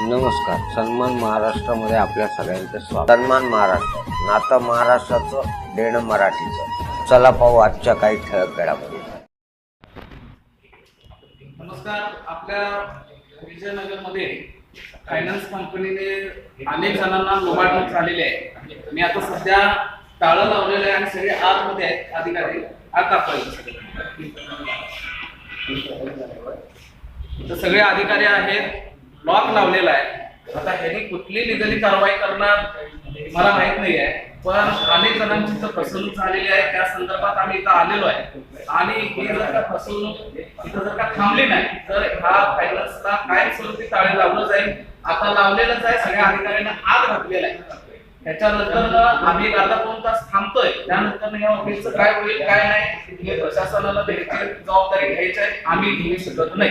नमस्कार. सन्मान महाराष्ट्रामध्ये आपल्या सगळ्यांचं स्वागत. सन्मान महाराष्ट्र. नातं महाराष्ट्राचं देणं मराठीचं. चला पाहू आजच्या काही ठळक घडामोडी. नमस्कार. आपल्या विजयनगरमध्ये फायनान्स कंपनीने अनेक जणांना लोबाडणूक झालेली आहे. मी आता सध्या टाळं लावलेलं आहे आणि सगळे आतमध्ये आहेत अधिकारी. आत दाखवायचं सगळे अधिकारी आहेत. लॉक लावलेला आहे. आता ह्यांनी कुठली लिगली कारवाई करणार मला माहीत नाही आहे पण अनेक जणांची तर फसवणूक झालेली आहे. त्या संदर्भात आम्ही इथं आलेलो आहे. आणि ही जर का फसवणूक इथं जर का थांबली नाही तर हा फायनान्सला कायमस्वरूपी ताळे लावलं जाईल. आता लावलेलंच आहे. सगळ्या अधिकाऱ्यांना आग घातलेला आहे. त्याच्यानंतर आम्ही आता अर्धा दोन तास थांबतोय. त्यानंतर या ऑफिसचं काय होईल काय नाही हे प्रशासनाला त्याची जबाबदारी घ्यायची आहे. आम्ही घेऊ शकत नाही.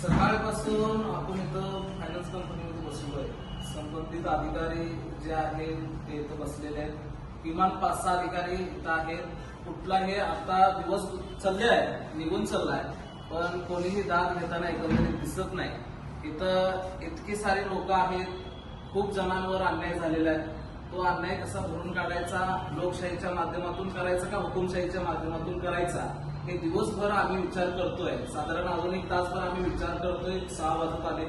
सकाळपासून आपण इथं फायनान्स कंपनीमध्ये बसलो आहे संबंधित अधिकारी जे आहेत ते इथं बसलेले आहेत. किमान पाच सहा अधिकारी इथं आहेत. कुठला हे आता दिवस चालले आहे निघून चाललाय पण कोणीही दाद घेताना एकंदरीत दिसत नाही. इथं इतकी सारे लोक आहेत खूप जणांवर अन्याय झालेला आहे. तो अन्याय कसा भरून काढायचा लोकशाहीच्या माध्यमातून करायचा का हुकुमशाहीच्या माध्यमातून करायचा? हे दिवसभर आम्ही विचार करतोय. साधारण अजून एक तासभर आम्ही विचार करतोय. सहा वाजत आले.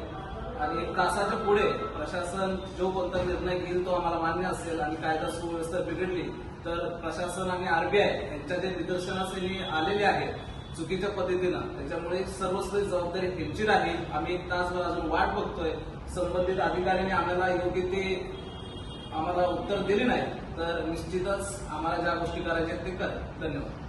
आणि एक तासाच्या पुढे प्रशासन जो कोणता निर्णय घेईल तो आम्हाला मान्य असेल आणि कायदा सुव्यवस्था बिघडली तर प्रशासन आणि आरबीआय यांच्या जे निदर्शनास आलेले आहेत चुकीच्या पद्धतीनं. त्याच्यामुळे सर्वस्व जबाबदारी त्यांची राहील. आम्ही एक तासभर अजून वाट बघतोय. संबंधित अधिकाऱ्यांनी आम्हाला योग्य ते आम्हाला उत्तर दिले नाही तर निश्चितच आम्हाला ज्या गोष्टी करायच्या आहेत ते कर. धन्यवाद.